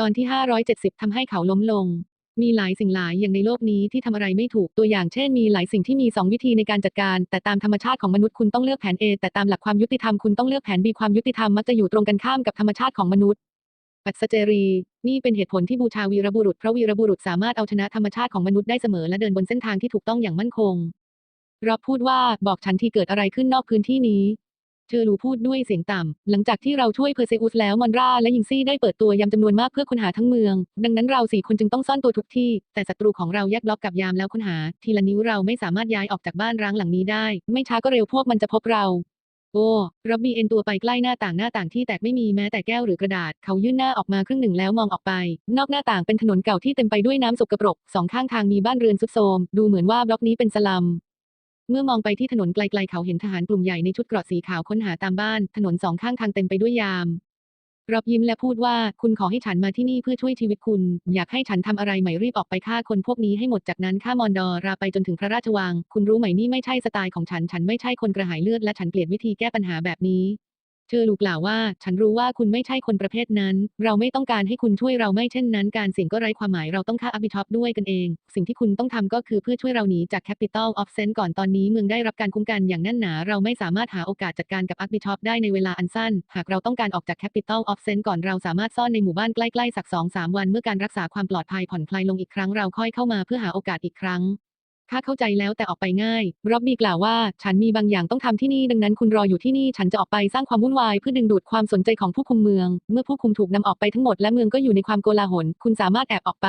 ตอนที่ 570ทำให้เขาล้มลง มีหลายสิ่งหลายอย่างในโลกนี้ที่ทำอะไรไม่ถูกตัวอย่างเช่นมีหลายสิ่งที่มี 2 วิธีในการจัดการ แต่ตามธรรมชาติของมนุษย์คุณต้องเลือกแผน A แต่ตามหลักความยุติธรรมคุณต้องเลือกแผน B ความยุติธรรมมักจะอยู่ตรงกันข้ามกับธรรมชาติของมนุษย์ปัสเจรี นี่เป็นเหตุผลที่บูชาวีรบุรุษเพราะวีรบุรุษสามารถเอาชนะธรรมชาติของมนุษย์ได้เสมอและเดินบนเส้นทางที่ถูกต้องอย่างมั่นคงรอบพูดว่าบอกฉันที่เกิดอะไรขึ้นนอกพื้นที่นี้ เธอรู้พูดด้วยเสียงต่ำ หลังจากที่เราช่วยเพอร์เซอุสแล้วมอนราและยิงซี่ได้เปิดตัวยามจำนวนมากเพื่อค้นหาทั้งเมือง ดังนั้นเราสี่คนจึงต้องซ่อนตัวทุกที่ แต่ศัตรูของเราแยกล็อกกับยามแล้วค้นหา ทีละนิ้วเราไม่สามารถย้ายออกจากบ้านร้างหลังนี้ได้ ไม่ช้าก็เร็วพวกมันจะพบเราโอ้รับบีเอ็นตัวไปใกล้หน้าต่างหน้าต่างที่แตกไม่มีแม้แต่แก้วหรือกระดาษ เขายื่นหน้าออกมาครึ่งหนึ่งแล้วมองออกไป นอกหน้าต่างเป็นถนนเก่าที่เต็มไปด้วยน้ำสกปรก สองข้างทางมีบ้านเรือนทรุดโทรม ดูเหมือนว่าบล็อกนี้เป็นสลัม เมื่อมองไปที่ถนนไกลๆเขาเห็นทหารกลุ่มใหญ่ในชุดเกราะสีขาวค้นหาตามบ้าน ถนนสองข้างทางเต็มไปด้วยยามรอบยิ้มและพูดว่าคุณขอให้ฉันมาที่นี่เพื่อช่วยชีวิตคุณ อยากให้ฉันทำอะไรไหมรีบออกไปฆ่าคนพวกนี้ให้หมดจากนั้นฆ่ามอนดอราไปจนถึงพระราชวัง คุณรู้ไหมนี่ไม่ใช่สไตล์ของฉัน ฉันไม่ใช่คนกระหายเลือดและฉันเกลียดวิธีแก้ปัญหาแบบนี้ เธอลูกกล่าวว่า ฉันรู้ว่าคุณไม่ใช่คนประเภทนั้น เราไม่ต้องการให้คุณช่วยเราไม่เช่นนั้น การเสี่ยงก็ไร้ความหมายเราต้องฆ่าอับิท็อปด้วยกันเอง สิ่งที่คุณต้องทำก็คือเพื่อช่วยเราหนีจาก Capital of Sen ก่อนตอนนี้เมืองได้รับการคุ้มกันอย่างแน่นหนา เราไม่สามารถหาโอกาสจัดการกับอับิท็อปได้ในเวลาอันสั้น หากเราต้องการออกจาก Capital of Sen ก่อนเราสามารถซ่อนในหมู่บ้านใกล้ๆสักสองสามวัน เมื่อการรักษาความปลอดภัยผ่อนคลายลงอีกครั้งเราค่อยเข้ามาเพื่อหาโอกาสอีกครั้ง ข้าเข้าใจแล้วแต่ออกไปง่าย ร็อบบี้กล่าวว่า ฉันมีบางอย่างต้องทำที่นี่ ดังนั้นคุณรออยู่ที่นี่ ฉันจะออกไปสร้างความวุ่นวายเพื่อดึงดูดความสนใจของผู้คุมเมือง เมื่อผู้คุมถูกนำออกไปทั้งหมดและเมืองก็อยู่ในความโกลาหล คุณสามารถแอบออกไป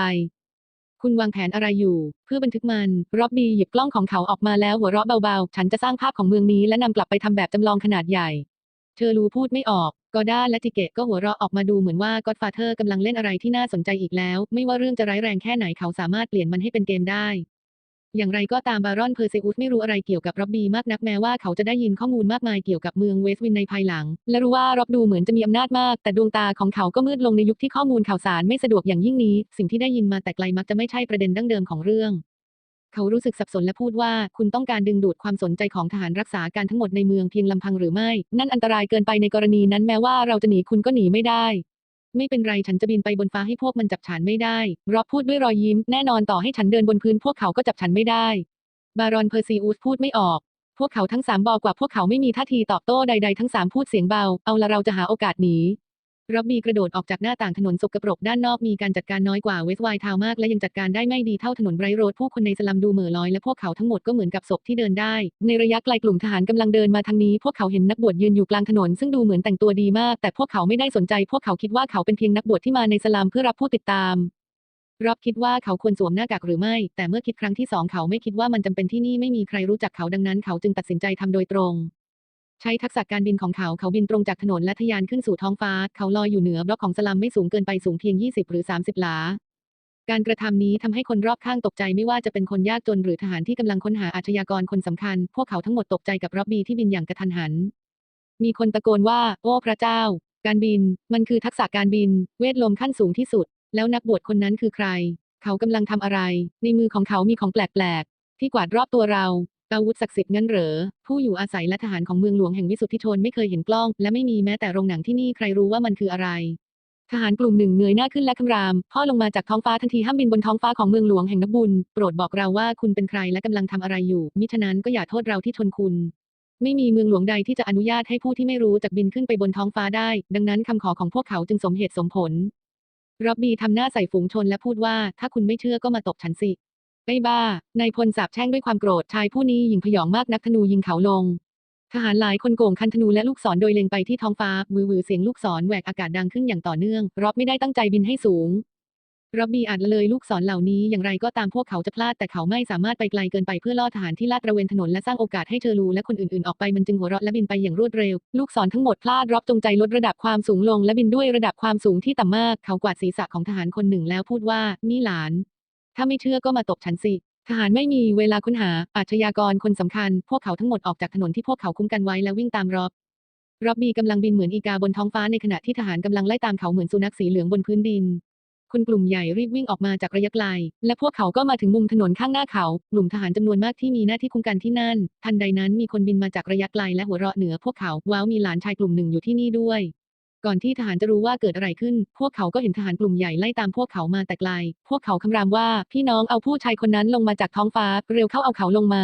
คุณวางแผนอะไรอยู่ เพื่อบันทึกมัน ร็อบบี้หยิบกล้องของเขาออกมาแล้วหัวเราะเบาๆ ฉันจะสร้างภาพของเมืองนี้และนำกลับไปทำแบบจำลองขนาดใหญ่ เธอรู้พูดไม่ออกกอด้าและจิเกะก็หัวเราะออกมาดูเหมือนว่าก็อดฟาเธอร์กำลังเล่นอะไรที่น่าสนใจอีกแล้ว ไม่ว่าเรื่องจะร้ายแรงแค่ไหนเขาสามารถเปลี่ยนมันให้เป็นเกมได้ อย่างไรก็ตามบารอนเพอร์เซอุสไม่รู้อะไรเกี่ยวกับร็อบบี้มากนักแม้ว่าเขาจะได้ยินข้อมูลมากมายเกี่ยวกับเมืองเวสต์วินในภายหลัง และรู้ว่าร็อบดูเหมือนจะมีอำนาจมาก แต่ดวงตาของเขาก็มืดลงในยุคที่ข้อมูลข่าวสารไม่สะดวกอย่างยิ่งนี้ สิ่งที่ได้ยินมาแต่ไกลมักจะไม่ใช่ประเด็นดั้งเดิมของเรื่องเขารู้สึกสับสนและพูดว่า คุณต้องการดึงดูดความสนใจของทหารรักษาการทั้งหมดในเมืองเพียงลำพังหรือไม่ นั่นอันตรายเกินไปในกรณีนั้นแม้ว่าเราจะหนีคุณก็หนีไม่ได้ ไม่เป็นไรฉันจะบินไปบนฟ้าให้พวกมันจับฉันไม่ได้ร็อบพูดด้วยรอยยิ้มแน่นอนต่อให้ฉันเดินบนพื้นพวกเขาก็จับฉันไม่ได้ บารอนเพอร์ซีอุสพูดไม่ออก พวกเขาทั้งสามบอกว่าพวกเขาไม่มีท่าทีตอบโต้ใด ๆ ทั้งสามพูดเสียงเบา เอาละเราจะหาโอกาสหนี ร็อบบี้กระโดดออกจากหน้าต่างถนนสกปรกด้านนอกมีการจัดการน้อยกว่าเวสต์ไวท์ทาวน์มากและยังจัดการได้ไม่ดีเท่าถนนไบรท์โรดผู้คนในสลัมดูเหม่อลอยและพวกเขาทั้งหมดก็เหมือนกับศพที่เดินได้ ในระยะไกลกลุ่มทหารกำลังเดินมาทางนี้ พวกเขาเห็นนักบวชยืนอยู่กลางถนนซึ่งดูเหมือนแต่งตัวดีมาก แต่พวกเขาไม่ได้สนใจ พวกเขาคิดว่าเขาเป็นเพียงนักบวชที่มาในสลัมเพื่อรับผู้ติดตามร็อบคิดว่าเขาควรสวมหน้ากากหรือไม่ แต่เมื่อคิดครั้งที่สองเขาไม่คิดว่ามันจำเป็นที่นี่ไม่มีใครรู้จักเขาดังนั้นเขาจึงตัดสินใจทำโดยตรง ใช้ทักษะการบินของเขาเขาบินตรงจากถนนและทะยานขึ้นสู่ท้องฟ้า เขาลอยอยู่เหนือบล็อกของสลัมไม่สูงเกินไปสูงเพียง 20 หรือ 30 หลา การกระทำนี้ทำให้คนรอบข้างตกใจไม่ว่าจะเป็นคนยากจนหรือทหารที่กำลังค้นหาอาชญากรคนสำคัญ พวกเขาทั้งหมดตกใจกับร็อบบี้ที่บินอย่างกระทันหัน มีคนตะโกนว่า โอ้พระเจ้า การบิน มันคือทักษะการบิน เวทลมขั้นสูงที่สุด แล้วนักบวชคนนั้นคือใคร เขากำลังทำอะไร ในมือของเขามีของแปลกๆที่กวาดรอบตัวเรา อาวุธศักดิ์สิทธิ์งั้นเหรอ ผู้อยู่อาศัยและทหารของเมืองหลวงแห่งวิสุทธิชนไม่เคยเห็นกล้อง และไม่มีแม้แต่โรงหนังที่นี่ใครรู้ว่ามันคืออะไร ทหารกลุ่มหนึ่งเงยหน้าขึ้นและคำราม พ่อลงมาจากท้องฟ้าทันทีห้ามบินบนท้องฟ้าของเมืองหลวงแห่งนบุญ โปรดบอกเราว่าคุณเป็นใครและกำลังทำอะไรอยู่ มิฉะนั้นก็อย่าโทษเราที่ชนคุณ ไม่มีเมืองหลวงใดที่จะอนุญาตให้ผู้ที่ไม่รู้จักบินขึ้นไปบนท้องฟ้าได้ ดังนั้นคำขอของพวกเขาจึงสมเหตุสมผล ร็อบบี้ทำหน้าใส่ฝูงชนและพูดว่า ถ้าคุณไม่เชื่อก็มาตบฉันสิ ไม่บ้า นายพลสาบแช่งด้วยความโกรธชายผู้นี้ยิงพยองมากนักธนูยิงเขาลง ทหารหลายคนโก่งคันธนูและลูกศรโดยเล็งไปที่ท้องฟ้า วือวือเสียงลูกศรแหวกอากาศดังขึ้นอย่างต่อเนื่องร็อบไม่ได้ตั้งใจบินให้สูงร็อบบีอาจละเลยลูกศรเหล่านี้อย่างไรก็ตามพวกเขาจะพลาดแต่เขาไม่สามารถไปไกลเกินไปเพื่อล่อทหารที่ลาดตระเวนถนนและสร้างโอกาสให้เธอรูและคนอื่นๆออกไปมันจึงหัวเราะและบินไปอย่างรวดเร็ว ลูกศรทั้งหมดพลาดร็อบจงใจลดระดับความสูงลงและบินด้วยระดับความสูงที่ต่ำมาก เขากวาดศีรษะของทหารคนหนึ่งแล้วพูดว่านี่หลาน ถ้าไม่เชื่อก็มาตบฉันสิ ทหารไม่มีเวลาค้นหา อาชญากรคนสำคัญ พวกเขาทั้งหมดออกจากถนนที่พวกเขาคุ้มกันไว้และวิ่งตามรอบร็อบบี้กำลังบินเหมือนอีกาบนท้องฟ้าในขณะที่ทหารกำลังไล่ตามเขาเหมือนสุนัขสีเหลืองบนพื้นดิน คนกลุ่มใหญ่รีบวิ่งออกมาจากระยะไกล และพวกเขาก็มาถึงมุมถนนข้างหน้าเขา กลุ่มทหารจำนวนมากที่มีหน้าที่คุ้มกันที่นั่น ทันใดนั้นมีคนบินมาจากระยะไกลและหัวเราะเหนือพวกเขา ว้าวมีหลานชายกลุ่มหนึ่งอยู่ที่นี่ด้วย ก่อนที่ทหารจะรู้ว่าเกิดอะไรขึ้น พวกเขาก็เห็นทหารกลุ่มใหญ่ไล่ตามพวกเขามาแต่ไกล พวกเขาคำรามว่า พี่น้องเอาผู้ชายคนนั้นลงมาจากท้องฟ้า เร็วเข้าเอาเขาลงมา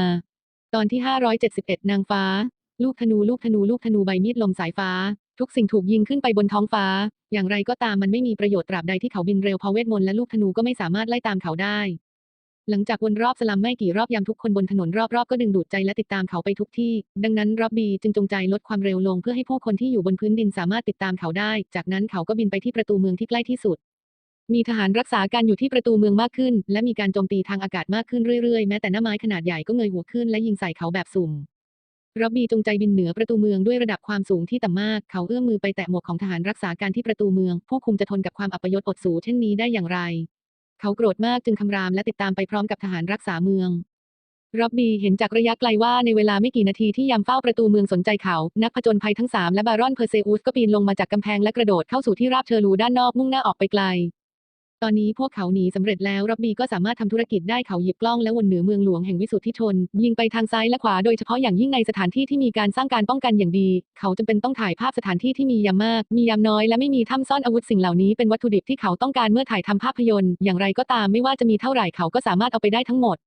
ตอนที่ 571 นางฟ้า ลูกธนูลูกธนูลูกธนูใบมีดลมสายฟ้า ทุกสิ่งถูกยิงขึ้นไปบนท้องฟ้า อย่างไรก็ตามมันไม่มีประโยชน์ตราบใดที่เขาบินเร็วพราะเวทมนต์และลูกธนูก็ไม่สามารถไล่ตามเขาได้ หลังจากวนรอบสลัมไม่กี่รอบยามทุกคนบนถนนรอบๆก็ดึงดูดใจและติดตามเขาไปทุกที่ ดังนั้นร็อบบี้จึงจงใจลดความเร็วลงเพื่อให้ผู้คนที่อยู่บนพื้นดินสามารถติดตามเขาได้ จากนั้นเขาก็บินไปที่ประตูเมืองที่ใกล้ที่สุด มีทหารรักษาการอยู่ที่ประตูเมืองมากขึ้น และมีการโจมตีทางอากาศมากขึ้นเรื่อยๆ แม้แต่หน้าไม้ขนาดใหญ่ก็เงยหัวขึ้นและยิงใส่เขาแบบสุ่มร็อบบี้จงใจบินเหนือประตูเมืองด้วยระดับความสูงที่ต่ำมาก เขาเอื้อมมือไปแตะหมวกของทหารรักษาการที่ประตูเมือง ผู้คุมจะทนกับความอัปยศอดสูเช่นนี้ได้อย่างไร เขาโกรธมากจึงคำรามและติดตามไปพร้อมกับทหารรักษาเมืองร็อบบี้เห็นจากระยะไกลว่าในเวลาไม่กี่นาทีที่ยามเฝ้าประตูเมืองสนใจเขา นักผจญภัยทั้งสามและบารอนเพอร์เซอุสก็ปีนลงมาจากกำแพงและกระโดดเข้าสู่ที่ราบเชอรูด้านนอกมุ่งหน้าออกไปไกล ตอนนี้พวกเขาหนีสำเร็จแล้วร็อบบี้ก็สามารถทำธุรกิจได้เขาหยิบกล้องและวนเหนือเมืองหลวงแห่งวิสุทธิชน ยิงไปทางซ้ายและขวาโดยเฉพาะอย่างยิ่งในสถานที่ที่มีการสร้างการป้องกันอย่างดี เขาจำเป็นต้องถ่ายภาพสถานที่ที่มียามมาก มียามน้อยและไม่มีถ้ำซ่อนอาวุธสิ่งเหล่านี้เป็นวัตถุดิบที่เขาต้องการเมื่อถ่ายทำภาพยนตร์อย่างไรก็ตามไม่ว่าจะมีเท่าไหร่เขาก็สามารถเอาไปได้ทั้งหมด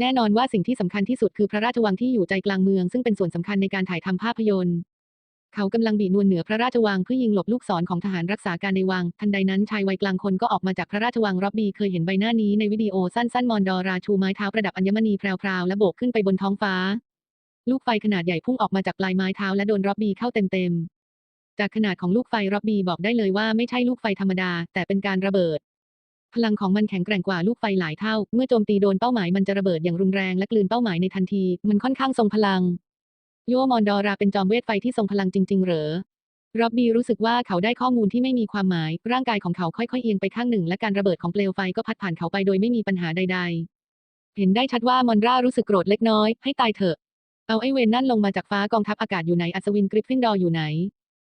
แน่นอนว่าสิ่งที่สำคัญที่สุดคือพระราชวังที่อยู่ใจกลางเมือง ซึ่งเป็นส่วนสำคัญในการถ่ายทำภาพยนตร์ เขากำลังบีนวลเหนือพระราชวังเพื่อยิงหลบลูกศรของทหารรักษาการในวัง ทันใดนั้นชายวัยกลางคนก็ออกมาจากพระราชวัง ร็อบบี้เคยเห็นใบหน้านี้ในวิดีโอสั้นๆ มอนดอราชูไม้เท้าประดับอัญมณีแพรวๆและโบกขึ้นไปบนท้องฟ้า ลูกไฟขนาดใหญ่พุ่งออกมาจากปลายไม้เท้าและโดนร็อบบี้เข้าเต็มๆ จากขนาดของลูกไฟร็อบบี้บอกได้เลยว่าไม่ใช่ลูกไฟธรรมดา แต่เป็นการระเบิด พลังของมันแข็งแกร่งกว่าลูกไฟหลายเท่า เมื่อโจมตีโดนเป้าหมายมันจะระเบิดอย่างรุนแรงและกลืนเป้าหมายในทันที มันค่อนข้างทรงพลัง โยมอนดอราเป็นจอมเวทไฟที่ทรงพลังจริง ๆ เหรอร็อบบี้รู้สึกว่าเขาได้ข้อมูลที่ไม่มีความหมาย ร่างกายของเขาค่อยๆเอียงไปข้างหนึ่ง และการระเบิดของเปลวไฟก็พัดผ่านเขาไปโดยไม่มีปัญหาใด ๆ เห็นได้ชัดว่ามอนรารู้สึกโกรธเล็กน้อย ให้ตายเถอะ เอาไอเวนนั่นลงมาจากฟ้ากองทัพอากาศอยู่ไหน อัศวินกริฟฟินดอร์อยู่ไหน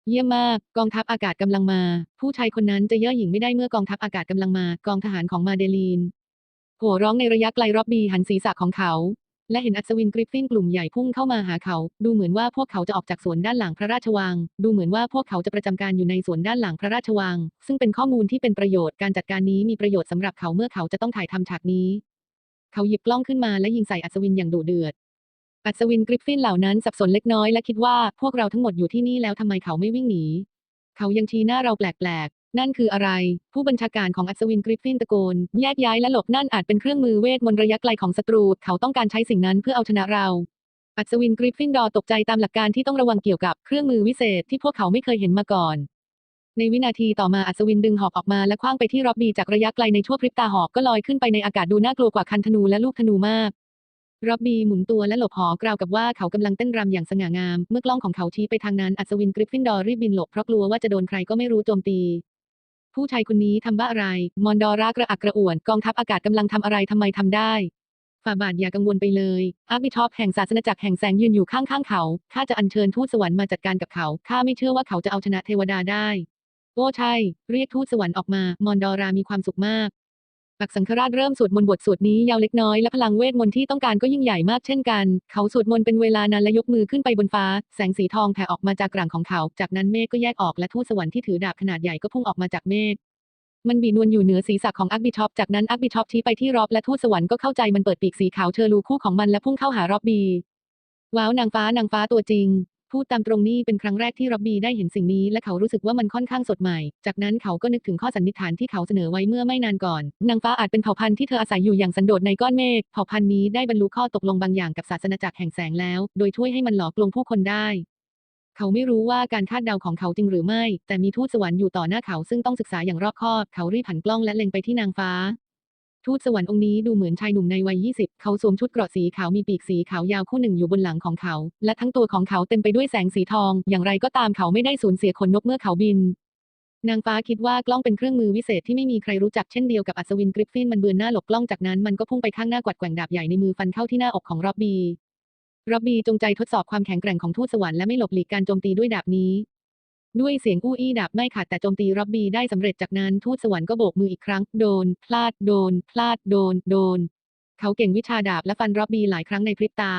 เยี่ยมมาก กองทัพอากาศกำลังมา ผู้ชายคนนั้นจะเย่อหยิ่งไม่ได้เมื่อกองทัพอากาศกำลังมา กองทหารของมาเดลีนโห่ร้องในระยะไกลร็อบบี้หันศีรษะของเขา และเห็นอัศวินกริฟฟินกลุ่มใหญ่พุ่งเข้ามาหาเขา ดูเหมือนว่าพวกเขาจะออกจากสวนด้านหลังพระราชวัง ดูเหมือนว่าพวกเขาจะประจำการอยู่ในสวนด้านหลังพระราชวัง ซึ่งเป็นข้อมูลที่เป็นประโยชน์ การจัดการนี้มีประโยชน์สำหรับเขาเมื่อเขาจะต้องถ่ายทำฉากนี้ เขาหยิบกล้องขึ้นมาและยิงใส่อัศวินอย่างดุเดือด อัศวินกริฟฟินเหล่านั้นสับสนเล็กน้อยและคิดว่าพวกเราทั้งหมดอยู่ที่นี่แล้วทำไมเขาไม่วิ่งหนี เขายังชี้หน้าเราแปลกๆ นั่นคืออะไร ผู้บัญชาการของอัศวินกริฟฟินตะโกน แยกย้ายและหลบนั่นอาจเป็นเครื่องมือเวทมนต์ระยะไกลของศัตรู เขาต้องการใช้สิ่งนั้นเพื่อเอาชนะเรา อัศวินกริฟฟินดอร์ตกใจตามหลักการที่ต้องระวังเกี่ยวกับเครื่องมือวิเศษที่พวกเขาไม่เคยเห็นมาก่อน ในวินาทีต่อมาอัศวินดึงหอกออกมาและคว้างไปที่ร็อบบี้จากระยะไกลในชั่วพริบตาหอกก็ลอยขึ้นไปในอากาศดูน่ากลัวกว่าคันธนูและลูกธนูมากร็อบบี้หมุนตัวและหลบหอกราวกับว่าเขากำลังเต้นรำอย่างสง่างาม เมื่อกล้องของเขาชี้ไปทางนั้นอัศวินกริฟฟินดอร์รีบบินหลบเพราะกลัวว่าจะโดนใครก็ไม่รู้โจมตี ผู้ชายคนนี้ทำบ้าอะไร มอนดอรากระอักกระอ่วน กองทัพอากาศกำลังทำอะไรทำไมทำได้ ฝ่าบาทอย่ากังวลไปเลยอาร์บิทอปแห่งศาสนจักรแห่งแสงยืนอยู่ข้างๆเขา ข้าจะอัญเชิญทูตสวรรค์มาจัดการกับเขา ข้าไม่เชื่อว่าเขาจะเอาชนะเทวดาได้ โอ้ใช่ เรียกทูตสวรรค์ออกมา มอนดอรามีความสุขมาก อักสังคราชเริ่มสวดมนต์บทสวดนี้ยาวเล็กน้อยและพลังเวทมนต์ที่ต้องการก็ยิ่งใหญ่มากเช่นกัน เขาสวดมนต์เป็นเวลานานและยกมือขึ้นไปบนฟ้า แสงสีทองแผ่ออกมาจากกลางของเขา จากนั้นเมฆก็แยกออกและทูตสวรรค์ที่ถือดาบขนาดใหญ่ก็พุ่งออกมาจากเมฆมันบีนวลอยู่เหนือศีรษะของอักบิชอปจากนั้นอักบิชอปชี้ไปที่รอบและทูตสวรรค์ก็เข้าใจมันเปิดปีกสีขาวเชอรูคู่ของมันและพุ่งเข้าหารอบบีว้าวนางฟ้านางฟ้าตัวจริง พูดตามตรงนี่เป็นครั้งแรกที่ร็อบบี้ได้เห็นสิ่งนี้และเขารู้สึกว่ามันค่อนข้างสดใหม่ จากนั้นเขาก็นึกถึงข้อสันนิษฐานที่เขาเสนอไว้เมื่อไม่นานก่อน นางฟ้าอาจเป็นเผ่าพันธุ์ที่เธออาศัยอยู่อย่างสันโดษในก้อนเมฆ เผ่าพันธุ์นี้ได้บรรลุข้อตกลงบางอย่างกับศาสนาจักรแห่งแสงแล้ว โดยช่วยให้มันหลอกลวงผู้คนได้ เขาไม่รู้ว่าการคาดเดาของเขาจริงหรือไม่ แต่มีทูตสวรรค์อยู่ต่อหน้าเขาซึ่งต้องศึกษาอย่างรอบคอบ เขารีบหันกล้องและเล็งไปที่นางฟ้า ทูตสวรรค์องค์นี้ดูเหมือนชายหนุ่มในวัย 20 เขาสวมชุดเกราะสีขาวมีปีกสีขาวยาวคู่หนึ่งอยู่บนหลังของเขา และทั้งตัวของเขาเต็มไปด้วยแสงสีทอง อย่างไรก็ตามเขาไม่ได้สูญเสียขนนกเมื่อเขาบิน นางฟ้าคิดว่ากล้องเป็นเครื่องมือวิเศษที่ไม่มีใครรู้จักเช่นเดียวกับอัศวินกริฟฟินมันเบือนหน้าหลบกล้องจากนั้นมันก็พุ่งไปข้างหน้ากวัดแกว่งดาบใหญ่ในมือฟันเข้าที่หน้าอกของรอบบีรอบบีจงใจทดสอบความแข็งแกร่งของทูตสวรรค์และไม่หลบหลีกการโจมตีด้วยดาบนี้ ด้วยเสียงอู้อี้ดาบไม่ขาดแต่โจมตีร็อบบี้ได้สำเร็จจากนั้นทูตสวรรค์ก็โบกมืออีกครั้ง โดน พลาดโดน พลาดโดน โดน เขาเก่งวิชาดาบและฟันร็อบบี้หลายครั้งในพริบตา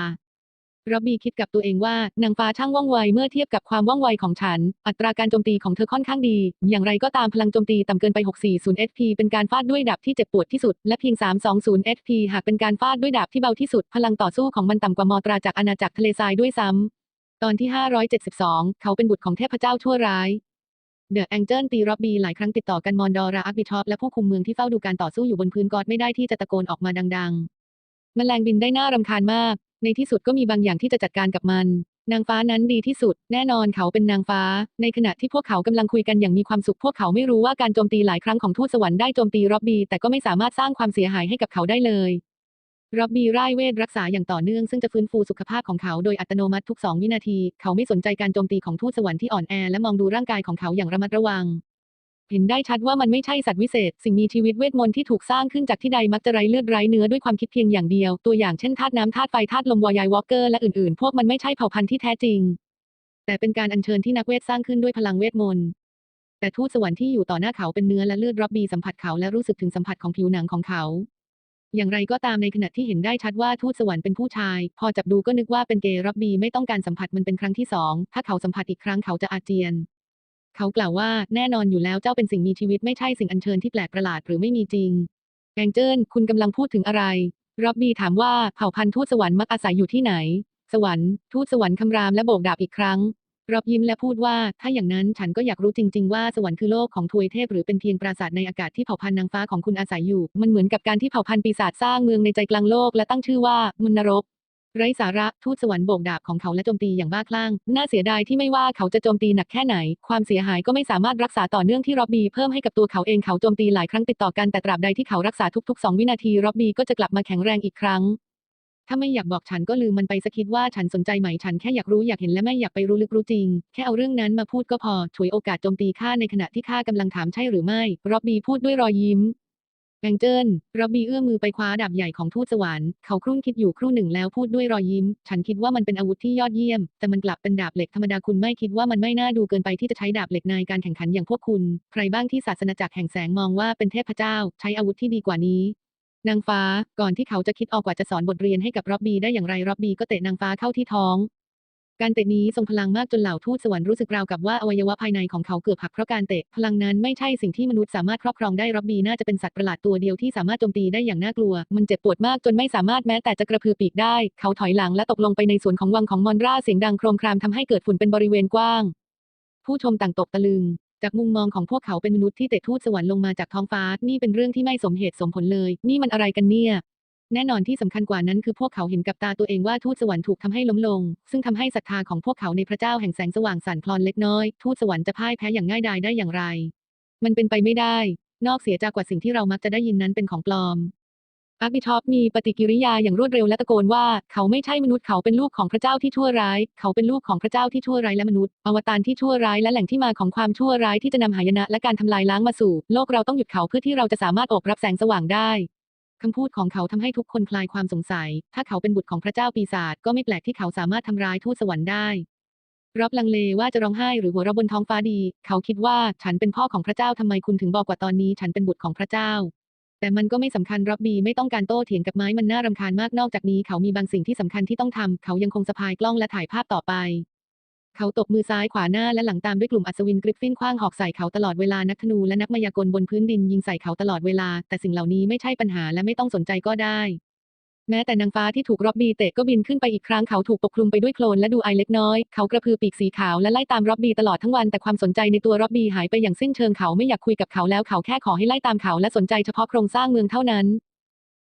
รับบีคิดกับตัวเองว่านางฟ้าช่างว่องไวเมื่อเทียบกับความว่องไวของฉัน อัตราการโจมตีของเธอค่อนข้างดี อย่างไรก็ตามพลังโจมตีต่ำเกินไป 640 HP เป็นการฟาดด้วยดาบที่เจ็บปวดที่สุด และเพียง 320 HP หากเป็นการฟาดด้วยดาบที่เบาที่สุด พลังต่อสู้ของมันต่ำกว่ามอตราจากอาณาจักรทะเลทรายด้วยซ้ำ ตอนที่ 572 เขาเป็นบุตรของเทพเจ้าชั่วร้ายเดอะแองเจิลตีร็อบบีหลายครั้งติดต่อกันมอนดอราอักบิทอปและผู้คุมเมืองที่เฝ้าดูการต่อสู้อยู่บนพื้นกอดไม่ได้ที่จะตะโกนออกมาดังๆมแมลงบินได้น่ารำคาญมาก ในที่สุดก็มีบางอย่างที่จะจัดการกับมัน นางฟ้านั้นดีที่สุด แน่นอนเขาเป็นนางฟ้า ในขณะที่พวกเขากำลังคุยกันอย่างมีความสุขพวกเขาไม่รู้ว่าการโจมตีหลายครั้งของทูตสวรรค์ได้โจมตีร็อบบีแต่ก็ไม่สามารถสร้างความเสียหายให้กับเขาได้เลย ร็อบบีร่ายเวทรักษาอย่างต่อเนื่องซึ่งจะฟื้นฟูสุขภาพของเขาโดยอัตโนมัติทุกสองวินาที เขาไม่สนใจการโจมตีของทูตสวรรค์ที่อ่อนแอและมองดูร่างกายของเขาอย่างระมัดระวัง เห็นได้ชัดว่ามันไม่ใช่สัตว์วิเศษ สิ่งมีชีวิตเวทมนต์ที่ถูกสร้างขึ้นจากที่ใดมักจะไร้เลือดไร้เนื้อด้วยความคิดเพียงอย่างเดียว ตัวอย่างเช่นธาตุน้ำธาตุไฟธาตุลมวายายวอลเกอร์และอื่นๆ พวกมันไม่ใช่เผ่าพันธุ์ที่แท้จริง แต่เป็นการอัญเชิญที่นักเวทสร้างขึ้นด้วยพลังเวทมนต์แต่ทูตสวรรค์ที่อยู่ต่อหน้าเขาเป็นเนื้อและเลือดรับบีสัมผัสเขาและรู้สึกถึงสัมผัสของผิวหนังของเขา อย่างไรก็ตามในขณะที่เห็นได้ชัดว่าทูตสวรรค์เป็นผู้ชาย พอจับดูก็นึกว่าเป็นเกย์รับบีไม่ต้องการสัมผัสมันเป็นครั้งที่สอง ถ้าเขาสัมผัสอีกครั้งเขาจะอาเจียน เขากล่าวว่าแน่นอนอยู่แล้วเจ้าเป็นสิ่งมีชีวิตไม่ใช่สิ่งอัญเชิญที่แปลกประหลาดหรือไม่มีจริงแองเจิลคุณกำลังพูดถึงอะไรร็อบบี้ถามว่าเผ่าพันธุ์ทูตสวรรค์มักอาศัยอยู่ที่ไหน สวรรค์ทูตสวรรค์คำรามและโบกดาบอีกครั้ง รอบยิ้มและพูดว่า ถ้าอย่างนั้นฉันก็อยากรู้จริง ๆ ว่าสวรรค์คือโลกของทวยเทพหรือเป็นเพียงปราสาทในอากาศที่เผ่าพันธุ์นางฟ้าของคุณอาศัยอยู่ มันเหมือนกับการที่เผ่าพันธุ์ปีศาจสร้างเมืองในใจกลางโลกและตั้งชื่อว่ามุนนรกไร้สาระทูตสวรรค์โบกดาบของเขาและโจมตีอย่างบ้าคลั่ง น่าเสียดายที่ไม่ว่าเขาจะโจมตีหนักแค่ไหน ความเสียหายก็ไม่สามารถรักษาต่อเนื่องที่ร็อบบี้เพิ่มให้กับตัวเขาเองเขาโจมตีหลายครั้งติดต่อกันแต่ตราบใดที่เขารักษาทุกๆ 2 วินาทีร็อบบี้ก็จะกลับมาแข็งแรงอีกครั้ง ถ้าไม่อยากบอกฉันก็ลืมมันไปสักคิดว่าฉันสนใจไหมฉันแค่อยากรู้อยากเห็นและไม่อยากไปรู้ลึกรู้จริง แค่เอาเรื่องนั้นมาพูดก็พอฉวยโอกาสโจมตีข้าในขณะที่ข้ากำลังถามใช่หรือไม่ร็อบบี้พูดด้วยรอยยิ้มแองเจิลร็อบบี้เอื้อมมือไปคว้าดาบใหญ่ของทูตสวรรค์เขาครุ่นคิดอยู่ครู่หนึ่งแล้วพูดด้วยรอยยิ้ม ฉันคิดว่ามันเป็นอาวุธที่ยอดเยี่ยม แต่มันกลับเป็นดาบเหล็กธรรมดาคุณไม่คิดว่ามันไม่น่าดูเกินไปที่จะใช้ดาบเหล็กในการแข่งขันอย่างพวกคุณ ใครบ้างที่ศาสนาจักรแห่งแสงมองว่าเป็นเทพเจ้า ใช้อาวุธที่ดีกว่านี้ นางฟ้า ก่อนที่เขาจะคิดออกกว่าจะสอนบทเรียนให้กับร็อบบี้ได้อย่างไรร็อบบี้ก็เตะนางฟ้าเข้าที่ท้อง การเตะนี้ทรงพลังมากจนเหล่าทูตสวรรค์รู้สึกราวกับว่าอวัยวะภายในของเขาเกือบหักเพราะการเตะ พลังนั้นไม่ใช่สิ่งที่มนุษย์สามารถครอบครองได้ร็อบบี้น่าจะเป็นสัตว์ประหลาดตัวเดียวที่สามารถโจมตีได้อย่างน่ากลัว มันเจ็บปวดมากจนไม่สามารถแม้แต่จะกระพือปีกได้ เขาถอยหลังและตกลงไปในสวนของวังของมอนราเสียงดังโครมครามทำให้เกิดฝุ่นเป็นบริเวณกว้าง ผู้ชมต่างตกตะลึง จากมุมมองของพวกเขาเป็นมนุษย์ที่เตะทูตสวรรค์ลงมาจากท้องฟ้า นี่เป็นเรื่องที่ไม่สมเหตุสมผลเลย นี่มันอะไรกันเนี่ย แน่นอนที่สำคัญกว่านั้นคือพวกเขาเห็นกับตาตัวเองว่าทูตสวรรค์ถูกทำให้ล้มลง ซึ่งทำให้ศรัทธาของพวกเขาในพระเจ้าแห่งแสงสว่างสั่นคลอนเล็กน้อย ทูตสวรรค์จะพ่ายแพ้อย่างง่ายดายได้อย่างไร มันเป็นไปไม่ได้ นอกเสียจากกว่าสิ่งที่เรามักจะได้ยินนั้นเป็นของปลอม อาร์บิทอปมีปฏิกิริยาอย่างรวดเร็วและตะโกนว่า เขาไม่ใช่มนุษย์เขาเป็นลูกของพระเจ้าที่ชั่วร้าย เขาเป็นลูกของพระเจ้าที่ชั่วร้ายและมนุษย์ อวตารที่ชั่วร้ายและแหล่งที่มาของความชั่วร้ายที่จะนำหายนะและการทำลายล้างมาสู่ โลกเราต้องหยุดเขาเพื่อที่เราจะสามารถอบรับแสงสว่างได้คำพูดของเขาทำให้ทุกคนคลายความสงสัย ถ้าเขาเป็นบุตรของพระเจ้าปีศาจก็ไม่แปลกที่เขาสามารถทำร้ายทูตสวรรค์ได้รับลังเลว่าจะร้องไห้หรือหัวเราะบนท้องฟ้าดี เขาคิดว่าฉันเป็นพ่อของพระเจ้าทำไมคุณถึงบอกว่าตอนนี้ ฉันเป็นบุตรของพระเจ้า แต่มันก็ไม่สำคัญร็อบบี้ไม่ต้องการโต้เถียงกับไม้มันน่ารำคาญมากนอกจากนี้เขามีบางสิ่งที่สำคัญที่ต้องทำเขายังคงสะพายกล้องและถ่ายภาพต่อไป เขาตบมือซ้ายขวาหน้าและหลังตามด้วยกลุ่มอัศวินกริฟฟินคว้างหอกใส่เขาตลอดเวลานักธนูและนักมายากลบนพื้นดินยิงใส่เขาตลอดเวลา แต่สิ่งเหล่านี้ไม่ใช่ปัญหาและไม่ต้องสนใจก็ได้ แม้แต่นางฟ้าที่ถูกร็อบบี้เตะก็บินขึ้นไปอีกครั้งเขาถูกปกคลุมไปด้วยโคลนและดูไอเล็กน้อย เขากระพือปีกสีขาวและไล่ตามร็อบบี้ตลอดทั้งวันแต่ความสนใจในตัวร็อบบี้หายไปอย่างสิ้นเชิงเขาไม่อยากคุยกับเขาแล้วเขาแค่ขอให้ไล่ตามเขาและสนใจเฉพาะโครงสร้างเมืองเท่านั้น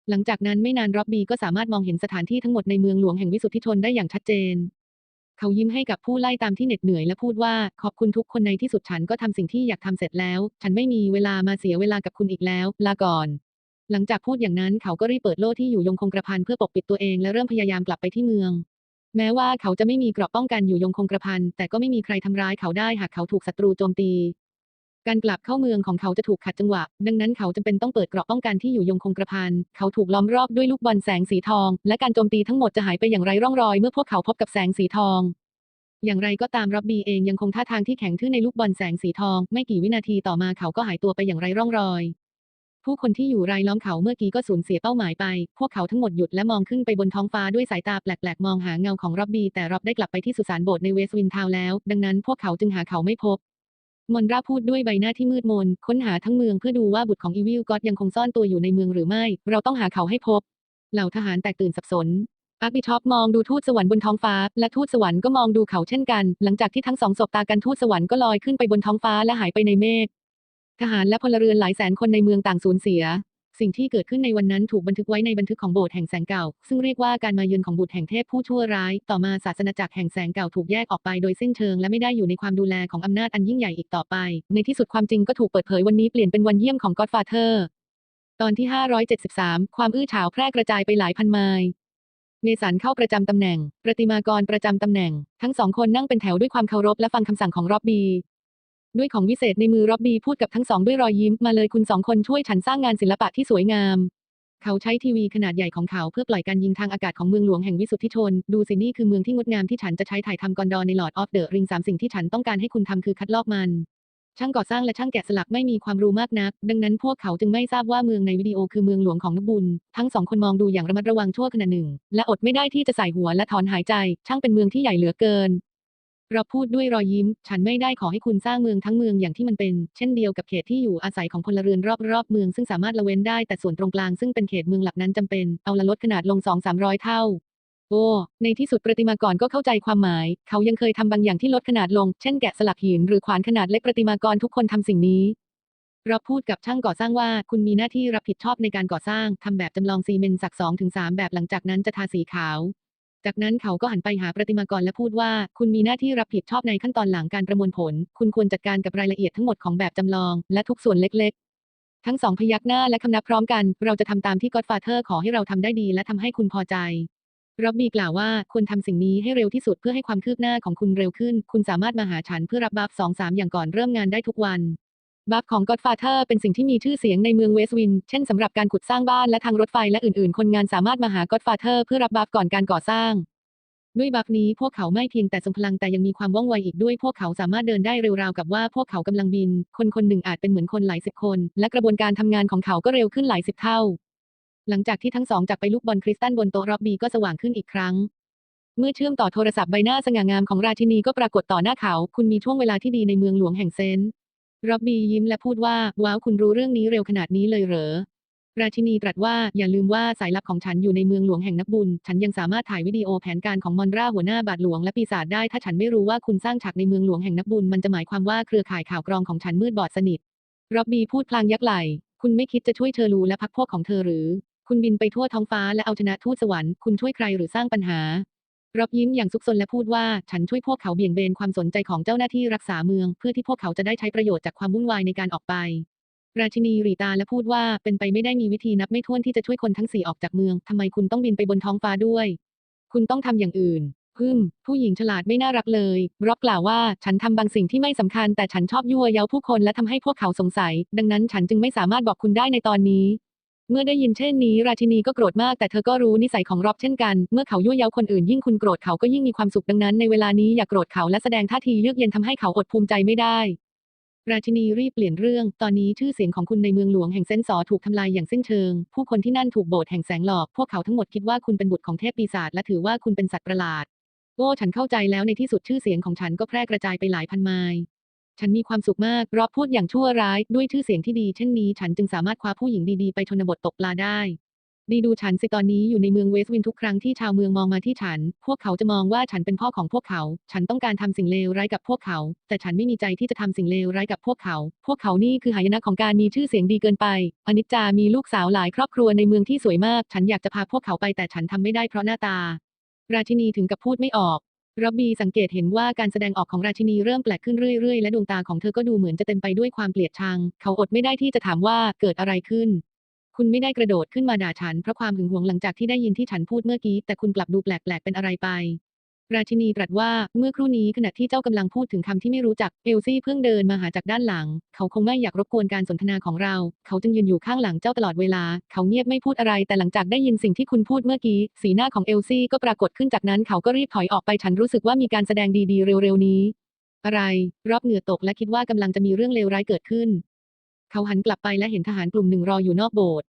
หลังจากนั้นไม่นานร็อบบี้ก็สามารถมองเห็นสถานที่ทั้งหมดในเมืองหลวงแห่งวิสุทธิชนได้อย่างชัดเจน เขายิ้มให้กับผู้ไล่ตามที่เหน็ดเหนื่อยและพูดว่าขอบคุณทุกคนในที่สุดฉันก็ทำสิ่งที่อยากทำเสร็จแล้ว ฉันไม่มีเวลามาเสียเวลากับคุณอีกแล้ว ลาก่อน หลังจากพูดอย่างนั้นเขาก็รีบเปิดโล่ที่อยู่ยงคงกระพันเพื่อปกปิดตัวเองและเริ่มพยายามกลับไปที่เมือง แม้ว่าเขาจะไม่มีเกราะป้องกันอยู่ยงคงกระพันแต่ก็ไม่มีใครทำร้ายเขาได้หากเขาถูกศัตรูโจมตี การกลับเข้าเมืองของเขาจะถูกขัดจังหวะ ดังนั้นเขาจำเป็นต้องเปิดเกราะป้องกันที่อยู่ยงคงกระพันเขาถูกล้อมรอบด้วยลูกบอลแสงสีทอง และการโจมตีทั้งหมดจะหายไปอย่างไร้ร่องรอยเมื่อพวกเขาพบกับแสงสีทองอย่างไรก็ตามร็อบบี้เองยังคงท่าทางที่แข็งทื่อในลูกบอลแสงสีทอง ไม่กี่วินาทีต่อมาเขาก็หายตัวไปอย่างไร้ร่องรอย ผู้คนที่อยู่รายล้อมเขาเมื่อกี้ก็สูญเสียเป้าหมายไป พวกเขาทั้งหมดหยุดและมองขึ้นไปบนท้องฟ้าด้วยสายตาแปลกๆ มองหาเงาของร็อบบี้แต่ร็อบได้กลับไปที่สุสานโบสถ์ในเวสต์วินทาวแล้ว ดังนั้นพวกเขาจึงหาเขาไม่พบ มอนราพูดด้วยใบหน้าที่มืดมน ค้นหาทั้งเมืองเพื่อดูว่าบุตรของอีวิลก็อดยังคงซ่อนตัวอยู่ในเมืองหรือไม่ เราต้องหาเขาให้พบ เหล่าทหารแตกตื่นสับสนอาร์บิชอปมองดูทูตสวรรค์บนท้องฟ้า และทูตสวรรค์ก็มองดูเขาเช่นกัน หลังจากที่ทั้งสองสบตากันทูตสวรรค์ก็ลอยขึ้นไปบนท้องฟ้าและหายไปในเมฆ ทหารและพลเรือนหลายแสนคนในเมืองต่างสูญเสีย สิ่งที่เกิดขึ้นในวันนั้นถูกบันทึกไว้ในบันทึกของโบสถ์แห่งแสงเก่า ซึ่งเรียกว่าการมาเยือนของบุตรแห่งเทพผู้ชั่วร้าย ต่อมาศาสนาจักรแห่งแสงเก่าถูกแยกออกไปโดยสิ้นเชิงและไม่ได้อยู่ในความดูแลของอำนาจอันยิ่งใหญ่อีกต่อไป ในที่สุดความจริงก็ถูกเปิดเผยวันนี้เปลี่ยนเป็นวันเยี่ยมของ Godfather ตอนที่ 573 ความอื้อฉาวแพร่กระจายไปหลายพันไมล์เมสันเข้าประจำตำแหน่ง ประติมากรประจำตำแหน่ง ทั้งสองคนนั่งเป็นแถวด้วยความเคารพและฟังคำสั่งของรอบบี ด้วยของวิเศษในมือร็อบบี้พูดกับทั้งสองด้วยรอยยิ้มมาเลยคุณสองคนช่วยฉันสร้างงานศิลปะที่สวยงาม เขาใช้ทีวีขนาดใหญ่ของเขาเพื่อปล่อยการยิงทางอากาศของเมืองหลวงแห่งวิสุทธิชน ดูสินี่คือเมืองที่งดงามที่ฉันจะใช้ถ่ายทำกอนดอนใน Lord of the Ring สามสิ่งที่ฉันต้องการให้คุณทำคือคัดลอกมันช่างก่อสร้างและช่างแกะสลักไม่มีความรู้มากนัก ดังนั้นพวกเขาจึงไม่ทราบว่าเมืองในวิดีโอคือเมืองหลวงของนบุญ ทั้งสองคนมองดูอย่างระมัดระวังชั่วขณะหนึ่ง และอดไม่ได้ที่จะใส่หัวและถอนหายใจ ช่างเป็นเมืองที่ใหญ่เหลือเกิน เราพูดด้วยรอยยิ้ม ฉันไม่ได้ขอให้คุณสร้างเมืองทั้งเมืองอย่างที่มันเป็น เช่นเดียวกับเขตที่อยู่อาศัยของพลเรือนรอบๆเมืองซึ่งสามารถละเว้นได้แต่ส่วนตรงกลางซึ่งเป็นเขตเมืองหลักนั้นจำเป็น เอาละลดขนาดลงสองสามร้อยเท่า โอ้ ในที่สุดประติมากรก็เข้าใจความหมาย เขายังเคยทำบางอย่างที่ลดขนาดลง เช่นแกะสลักหินหรือขวานขนาดเล็กประติมากรทุกคนทำสิ่งนี้เราพูดกับช่างก่อสร้างว่าคุณมีหน้าที่รับผิดชอบในการก่อสร้างทำแบบจำลองซีเมนต์สักสองถึงสามแบบหลังจากนั้นจะทาสีขาว จากนั้นเขาก็หันไปหาประติมากรและพูดว่า คุณมีหน้าที่รับผิดชอบในขั้นตอนหลังการประมวลผล คุณควรจัดการกับรายละเอียดทั้งหมดของแบบจำลอง และทุกส่วนเล็ก ๆ ทั้งสองพยักหน้าและคำนับพร้อมกัน เราจะทำตามที่ Godfather ขอให้เราทำได้ดีและทำให้คุณพอใจร็อบบี้กล่าวว่าควรทำสิ่งนี้ให้เร็วที่สุดเพื่อให้ความคืบหน้าของคุณเร็วขึ้น คุณสามารถมาหาฉันเพื่อรับบัฟสองสามอย่างก่อนเริ่มงานได้ทุกวัน บัฟของ Godfather เป็นสิ่งที่มีชื่อเสียงในเมืองเวสต์วิน เช่นสำหรับการขุดสร้างบ้านและทางรถไฟและอื่นๆ คนงานสามารถมาหา Godfather เพื่อรับบัฟก่อนการก่อสร้าง ด้วยบัฟนี้พวกเขาไม่เพียงแต่ทรงพลังแต่ยังมีความว่องไวอีกด้วยพวกเขาสามารถเดินได้เร็วราวกับว่าพวกเขากำลังบิน คนคนหนึ่งอาจเป็นเหมือนคนหลายสิบคน และกระบวนการทำงานของเขาก็เร็วขึ้นหลายสิบเท่า หลังจากที่ทั้งสองจากไปลูกบอลคริสตัลบนโต๊ะร็อบบี้ก็สว่างขึ้นอีกครั้งเมื่อเชื่อมต่อโทรศัพท์ใบหน้าสง่างามของราชินีก็ปรากฏต่อหน้าเขา คุณมีช่วงเวลาที่ดีในเมืองหลวงแห่งเซน ร็อบบี้ยิ้มและพูดว่า ว้าวคุณรู้เรื่องนี้เร็วขนาดนี้เลยเหรอ ราชินีตรัสว่าอย่าลืมว่าสายลับของฉันอยู่ในเมืองหลวงแห่งนักบุญ ฉันยังสามารถถ่ายวิดีโอแผนการของมอนราหัวหน้าบาทหลวงและปีศาจได้ ถ้าฉันไม่รู้ว่าคุณสร้างฉากในเมืองหลวงแห่งนักบุญมันจะหมายความว่าเครือข่ายข่าวกรองของฉันมืดบอดสนิทร็อบบี้พูดพลางยักไหล่คุณไม่คิดจะช่วยเธอรู้และพักพวกของเธอหรือ คุณบินไปทั่วท้องฟ้าและเอาชนะทูตสวรรค์คุณช่วยใครหรือสร้างปัญหา ร็อบยิ้มอย่างซุกซนและพูดว่า ฉันช่วยพวกเขาเบี่ยงเบนความสนใจของเจ้าหน้าที่รักษาเมือง เพื่อที่พวกเขาจะได้ใช้ประโยชน์จากความวุ่นวายในการออกไป ราชินีหรีตาและพูดว่าเป็นไปไม่ได้มีวิธีนับไม่ถ้วนที่จะช่วยคนทั้งสี่ออกจากเมืองทำไมคุณต้องบินไปบนท้องฟ้าด้วย คุณต้องทำอย่างอื่นฮึมผู้หญิงฉลาดไม่น่ารักเลยร็อบกล่าวว่าฉันทำบางสิ่งที่ไม่สำคัญแต่ฉันชอบยั่วเย้าผู้คนและทำให้พวกเขาสงสัย ดังนั้นฉันจึงไม่สามารถบอกคุณได้ในตอนนี้ เมื่อได้ยินเช่นนี้ ราชินีก็โกรธมากแต่เธอก็รู้นิสัยของร็อบเช่นกัน เมื่อเขายั่วเย้าคนอื่นยิ่งคุณโกรธเขาก็ยิ่งมีความสุขดังนั้นในเวลานี้อย่าโกรธเขาและแสดงท่าทีเยือกเย็นทำให้เขาอดภูมิใจไม่ได้ ราชินีรีบเปลี่ยนเรื่อง ตอนนี้ชื่อเสียงของคุณในเมืองหลวงแห่งเซนซอถูกทำลายอย่างสิ้นเชิง ผู้คนที่นั่นถูกโบสถ์แห่งแสงหลอก พวกเขาทั้งหมดคิดว่าคุณเป็นบุตรของเทพปีศาจและถือว่าคุณเป็นสัตว์ประหลาดโอ้ฉันเข้าใจแล้วในที่สุดชื่อเสียงของฉันก็แพร่กระจายไปหลายพันไมล์ ฉันมีความสุขมากรอบพูดอย่างชั่วร้าย ด้วยชื่อเสียงที่ดีเช่นนี้ ฉันจึงสามารถคว้าผู้หญิงดีๆไปชนบทตกปลาได้ ดีดูฉันสิตอนนี้อยู่ในเมืองเวสต์วินทุกครั้งที่ชาวเมืองมองมาที่ฉัน พวกเขาจะมองว่าฉันเป็นพ่อของพวกเขา ฉันต้องการทำสิ่งเลวร้ายกับพวกเขา แต่ฉันไม่มีใจที่จะทำสิ่งเลวร้ายกับพวกเขา พวกเขานี่คือหายนะของการมีชื่อเสียงดีเกินไปอนิจจามีลูกสาวหลายครอบครัวในเมืองที่สวยมาก ฉันอยากจะพาพวกเขาไปแต่ฉันทำไม่ได้เพราะหน้าตาราชินีถึงกับพูดไม่ออก ร็อบบี้สังเกตเห็นว่าการแสดงออกของราชินีเริ่มแปลกขึ้นเรื่อยๆ และดวงตาของเธอก็ดูเหมือนจะเต็มไปด้วยความเกลียดชัง เขาอดไม่ได้ที่จะถามว่าเกิดอะไรขึ้น คุณไม่ได้กระโดดขึ้นมาด่าฉันเพราะความหึงหวงหลังจากที่ได้ยินที่ฉันพูดเมื่อกี้ แต่คุณกลับดูแปลกๆ เป็นอะไรไป ราชินีตรัสว่าเมื่อครู่นี้ขณะที่เจ้ากำลังพูดถึงคำที่ไม่รู้จักเอลซี่เพิ่งเดินมาหาจากด้านหลัง เขาคงไม่อยากรบกวนการสนทนาของเรา เขาจึงยืนอยู่ข้างหลังเจ้าตลอดเวลา เขาเงียบไม่พูดอะไร แต่หลังจากได้ยินสิ่งที่คุณพูดเมื่อกี้ สีหน้าของเอลซี่ก็ปรากฏขึ้นจากนั้นเขาก็รีบถอยออกไปฉันรู้สึกว่ามีการแสดงดีๆเร็วๆนี้ อะไร รอบเหงื่อตกและคิดว่ากำลังจะมีเรื่องเลวร้ายเกิดขึ้น เขาหันกลับไปและเห็นทหารกลุ่มหนึ่งรออยู่นอกโบสถ์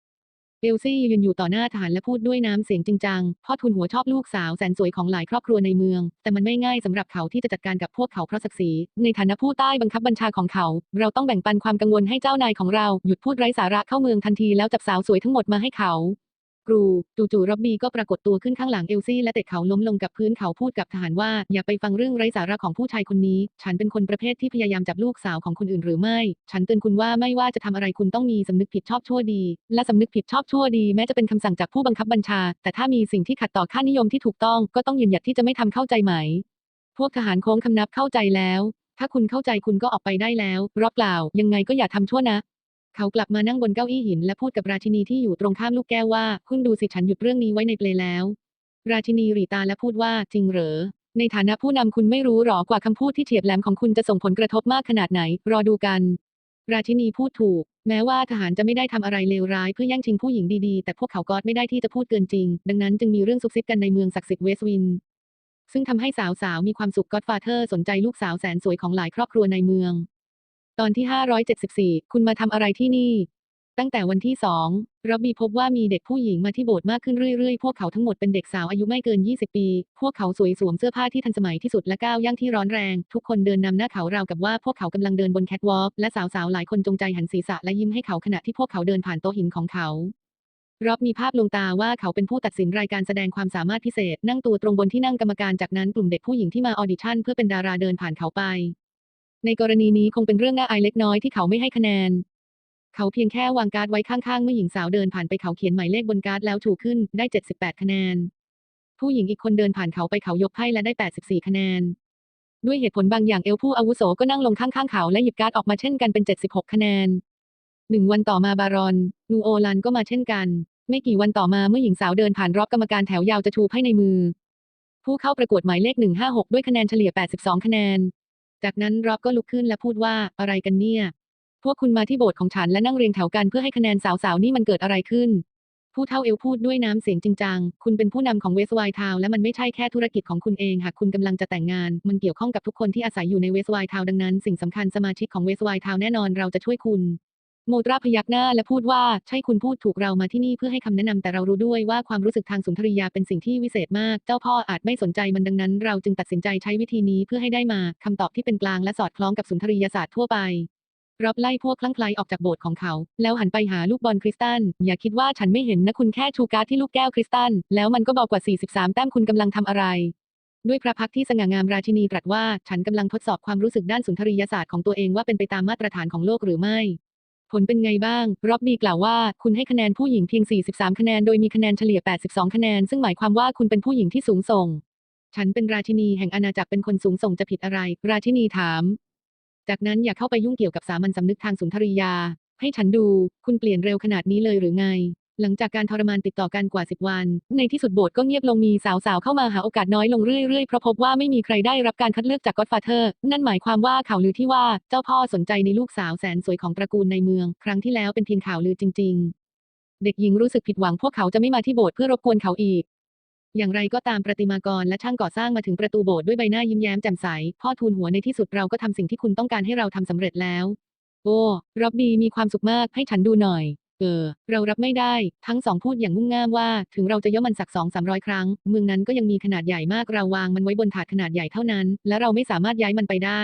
เอลซี่ยืนอยู่ต่อหน้าทหารและพูดด้วยน้ำเสียงจริงจัง พ่อทุนหัวชอบลูกสาวแสนสวยของหลายครอบครัวในเมือง แต่มันไม่ง่ายสำหรับเขาที่จะจัดการกับพวกเขาเพราะศักดิ์ศรี ในฐานะผู้ใต้บังคับบัญชาของเขา เราต้องแบ่งปันความกังวลให้เจ้านายของเรา หยุดพูดไร้สาระเข้าเมืองทันทีแล้วจับสาวสวยทั้งหมดมาให้เขา กรูจู่ๆร็อบบี้ก็ปรากฏตัวขึ้นข้างหลังเอลซี่และเตะเขาล้มลงกับพื้นเขาพูดกับทหารว่า อย่าไปฟังเรื่องไร้สาระของผู้ชายคนนี้ ฉันเป็นคนประเภทที่พยายามจับลูกสาวของคนอื่นหรือไม่ ฉันเตือนคุณว่าไม่ว่าจะทำอะไรคุณต้องมีสำนึกผิดชอบชั่วดี และสำนึกผิดชอบชั่วดีแม้จะเป็นคำสั่งจากผู้บังคับบัญชา แต่ถ้ามีสิ่งที่ขัดต่อค่านิยมที่ถูกต้องก็ต้องยืนหยัดที่จะไม่ทำเข้าใจไหม พวกทหารโค้งคำนับเข้าใจแล้วถ้าคุณเข้าใจคุณก็ออกไปได้แล้ว รอบกล่าวยังไงก็อย่าทำชั่วนะ เขากลับมานั่งบนเก้าอี้หินและพูดกับราชินีที่อยู่ตรงข้ามลูกแก้วว่าคุณดูสิฉันหยุดเรื่องนี้ไว้ในเปลแล้ว ราชินีหรีตาและพูดว่าจริงเหรอ ในฐานะผู้นำคุณไม่รู้หรอกว่าคำพูดที่เฉียบแหลมของคุณจะส่งผลกระทบมากขนาดไหน รอดูกัน ราชินีพูดถูก แม้ว่าทหารจะไม่ได้ทำอะไรเลวร้ายเพื่อแย่งชิงผู้หญิงดีๆ แต่พวกเขาก็ไม่ได้ที่จะพูดเกินจริง ดังนั้นจึงมีเรื่องซุบซิบกันในเมืองศักดิ์สิทธิ์เวสต์วิน ซึ่งทำให้สาวๆมีความสุขก็อดฟาเธอร์สนใจลูกสาวแสนสวยของหลายครอบครัวในเมือง ตอนที่ 574 คุณมาทำอะไรที่นี่ ตั้งแต่วันที่สองรับบีพบว่ามีเด็กผู้หญิงมาที่โบสถ์มากขึ้นเรื่อยๆ พวกเขาทั้งหมดเป็นเด็กสาวอายุไม่เกิน 20 ปี พวกเขาสวยสวมเสื้อผ้าที่ทันสมัยที่สุดและก้าวย่างที่ร้อนแรง ทุกคนเดินนำหน้าเขาราวกับว่าพวกเขากำลังเดินบนแคทวอล์กและสาวๆ หลายคนจงใจหันศีรษะและยิ้มให้เขาขณะที่พวกเขาเดินผ่านโต๊ะหินของเขารอบมีภาพลงตาว่าเขาเป็นผู้ตัดสินรายการแสดงความสามารถพิเศษ นั่งตัวตรงบนที่นั่งกรรมการจากนั้นกลุ่มเด็กผู้หญิงที่มาออดิชั่นเพื่อเป็นดาราเดินผ่านเขาไป ในกรณีนี้คงเป็นเรื่องน่าอายเล็กน้อยที่เขาไม่ให้คะแนน เขาเพียงแค่วางการ์ดไว้ข้างๆ เมื่อหญิงสาวเดินผ่านไปเขาเขียนหมายเลขบนการ์ดแล้วถูกขึ้นได้ 78 คะแนน ผู้หญิงอีกคนเดินผ่านเขาไปเขายกไพ่และได้ 84 คะแนน ด้วยเหตุผลบางอย่างเอลผู้อาวุโสก็นั่งลงข้างๆเขาและหยิบการ์ดออกมาเช่นกันเป็น 76 คะแนนหนึ่งวันต่อมาบารอน นูโอลันก็มาเช่นกัน ไม่กี่วันต่อมาเมื่อหญิงสาวเดินผ่านรอบกรรมการแถวยาวจะชูไพ่ในมือ ผู้เข้าประกวดหมายเลข 156 ด้วยคะแนนเฉลี่ย 82 คะแนน จากนั้นรอบก็ลุกขึ้นและพูดว่าอะไรกันเนี่ย พวกคุณมาที่โบสถ์ของฉันและนั่งเรียงแถวกันเพื่อให้คะแนนสาวๆนี่มันเกิดอะไรขึ้น ผู้เท่าเอลพูดด้วยน้ำเสียงจริงจัง คุณเป็นผู้นำของเวสไวท์ทาวและมันไม่ใช่แค่ธุรกิจของคุณเองหากคุณกำลังจะแต่งงาน มันเกี่ยวข้องกับทุกคนที่อาศัยอยู่ในเวสไวท์ทาวดังนั้นสิ่งสำคัญสมาชิกของเวสไวท์ทาวแน่นอนเราจะช่วยคุณ โมตราพยักหน้าและพูดว่าใช่คุณพูดถูกเรามาที่นี่เพื่อให้คำแนะนำแต่เรารู้ด้วยว่าความรู้สึกทางสุนทรียาเป็นสิ่งที่วิเศษมาก เจ้าพ่ออาจไม่สนใจมันดังนั้น เราจึงตัดสินใจใช้วิธีนี้เพื่อให้ได้มาคำตอบที่เป็นกลางและสอดคล้องกับสุนทรียศาสตร์ทั่วไปรอบไล่พวกคลั่งไคล้ออกจากโบสถ์ของเขา แล้วหันไปหาลูกบอลคริสตัลอย่าคิดว่าฉันไม่เห็นนะคุณแค่ชูการ์ดที่ลูกแก้วคริสตัลแล้วมันก็บอกกว่า 43 แต้มคุณกำลังทำอะไร ด้วยพระพักที่สง่างามราชินีตรัสว่า ฉันกำลังทดสอบความรู้สึกด้านสุนทรียศาสตร์ของตัวเองว่าเป็นไปตามมาตรฐานของโลกหรือไม่ ผลเป็นไงบ้าง ร็อบบี้กล่าวว่า คุณให้คะแนนผู้หญิงเพียง 43 คะแนน โดยมีคะแนนเฉลี่ย 82 คะแนน ซึ่งหมายความว่าคุณเป็นผู้หญิงที่สูงส่ง ฉันเป็นราชินีแห่งอาณาจักรเป็นคนสูงส่งจะผิดอะไร ราชินีถาม จากนั้นอย่าเข้าไปยุ่งเกี่ยวกับสามัญสำนึกทางสุนทรียา ให้ฉันดู คุณเปลี่ยนเร็วขนาดนี้เลยหรือไง หลังจากการทรมานติดต่อกันกว่า 10 วัน ในที่สุดโบสถ์ก็เงียบลงมีสาวๆ เข้ามาหาโอกาสน้อยลงเรื่อยๆ เพราะพบว่าไม่มีใครได้รับการคัดเลือกจากก็อดฟาเธอร์ นั่นหมายความว่าข่าวลือที่ว่าเจ้าพ่อสนใจในลูกสาวแสนสวยของตระกูลในเมือง ครั้งที่แล้วเป็นเพียงข่าวลือจริง ๆ เด็กหญิงรู้สึกผิดหวังพวกเขาจะไม่มาที่โบสถ์เพื่อรบกวนเขาอีก อย่างไรก็ตามประติมากรและช่างก่อสร้างมาถึงประตูโบสถ์ด้วยใบหน้ายิ้มแย้มแจ่มใส พ่อทูลหัวในที่สุดเราก็ทำสิ่งที่คุณต้องการให้เราทำสำเร็จแล้ว โอ้ ร็อบบี้มีความสุขมากให้ฉันดูหน่อย เออ เรารับไม่ได้ ทั้งสองพูดอย่างงุ่งง่ามว่า ถึงเราจะย่อมันสักสองสามร้อยครั้ง เมืองนั้นก็ยังมีขนาดใหญ่มาก เราวางมันไว้บนถาดขนาดใหญ่เท่านั้น และเราไม่สามารถย้ายมันไปได้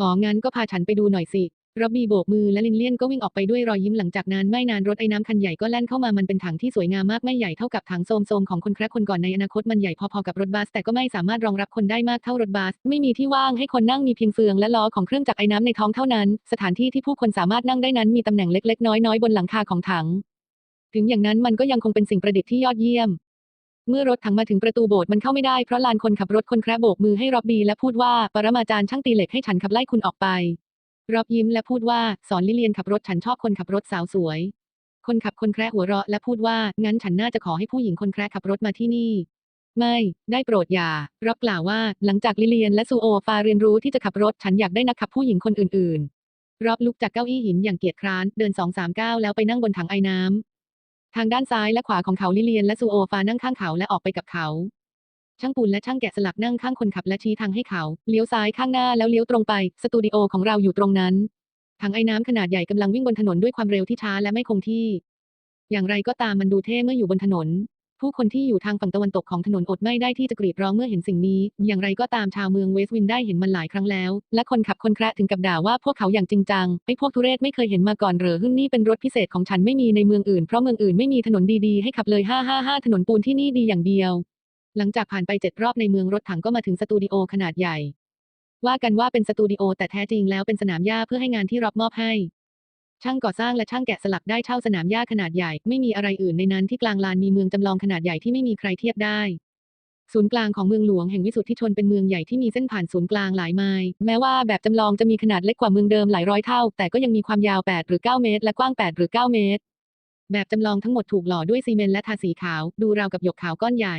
อ๋องั้นก็พาฉันไปดูหน่อยสิ ร็อบบี้โบกมือและลินเลียนก็วิ่งออกไปด้วยรอยยิ้มหลังจากนั้นไม่นานรถไอ้น้ำคันใหญ่ก็แล่นเข้ามามันเป็นถังที่สวยงามมากไม่ใหญ่เท่ากับถังโซมๆของคนแคระคนก่อนในอนาคตมันใหญ่พอๆกับรถบัส แต่ก็ไม่สามารถรองรับคนได้มากเท่ารถบัส ไม่มีที่ว่างให้คนนั่งมีเพียงเฟืองและล้อของเครื่องจักรไอ้น้ำในท้องเท่านั้น สถานที่ที่ผู้คนสามารถนั่งได้นั้นมีตำแหน่งเล็กๆ น้อยๆบนหลังคาของถัง ถึงอย่างนั้นมันก็ยังคงเป็นสิ่งประดิษฐ์ที่ยอดเยี่ยม เมื่อรถถังมาถึงประตูโบสถ์มันเข้าไม่ได้เพราะลานคนขับรถคนแคระโบกมือให้ร็อบบี้และพูดว่าปรมาจารย์ช่างตีเหล็กให้ฉันขับไล่คุณออกไป รอบยิ้มและพูดว่าสอนลิเลียนขับรถฉันชอบคนขับรถสาวสวย คนขับคนแคระหัวเราะและพูดว่างั้นฉันน่าจะขอให้ผู้หญิงคนแคระขับรถมาที่นี่ ไม่ได้โปรดอย่ารับกล่าวว่าหลังจากลิเลียนและซูโอฟาเรียนรู้ที่จะขับรถฉันอยากได้นักขับผู้หญิงคนอื่นๆรอบลุกจากเก้าอี้หินอย่างเกียจคร้านเดินสองสามก้าวแล้วไปนั่งบนถังไอ้น้ำทางด้านซ้ายและขวาของเขาลิเลียนและซูโอฟานั่งข้างเขาและออกไปกับเขา ช่างปูนและช่างแกะสลักนั่งข้างคนขับและชี้ทางให้เขา เลี้ยวซ้ายข้างหน้าแล้วเลี้ยวตรงไป สตูดิโอของเราอยู่ตรงนั้นถังไอ้น้ำขนาดใหญ่กำลังวิ่งบนถนนด้วยความเร็วที่ช้าและไม่คงที่ อย่างไรก็ตามมันดูเท่เมื่ออยู่บนถนน ผู้คนที่อยู่ทางฝั่งตะวันตกของถนนอดไม่ได้ที่จะกรีดร้องเมื่อเห็นสิ่งนี้ อย่างไรก็ตามชาวเมืองเวสต์วินได้เห็นมันหลายครั้งแล้ว และคนขับคนแคระถึงกับด่าว่าพวกเขาอย่างจริงจังไอ้พวกทุเรศไม่เคยเห็นมาก่อนหรอหึ่งนี่เป็นรถพิเศษของฉันไม่มีในเมืองอื่นเพราะเมืองอื่นไม่มีถนนดีๆให้ขับเลยห้าห้าห้าถนนปูนที่นี่ดีอย่างเดียว หลังจากผ่านไปเจ็ดรอบในเมืองรถถังก็มาถึงสตูดิโอขนาดใหญ่ ว่ากันว่าเป็นสตูดิโอแต่แท้จริงแล้วเป็นสนามหญ้าเพื่อให้งานที่รับมอบให้ ช่างก่อสร้างและช่างแกะสลักได้เช่าสนามหญ้าขนาดใหญ่ ไม่มีอะไรอื่นในนั้นที่กลางลานมีเมืองจำลองขนาดใหญ่ที่ไม่มีใครเทียบได้ศูนย์กลางของเมืองหลวงแห่งวิสุทธิชนเป็นเมืองใหญ่ที่มีเส้นผ่านศูนย์กลางหลายไมล์แม้ว่าแบบจำลองจะมีขนาดเล็กกว่าเมืองเดิมหลายร้อยเท่า แต่ก็ยังมีความยาว 8 หรือ 9 เมตร และกว้าง 8 หรือ 9 เมตร แบบจำลองทั้งหมดถูกหล่อด้วยซีเมนต์และทาสีขาว ดูราวกับหยกขาวก้อนใหญ่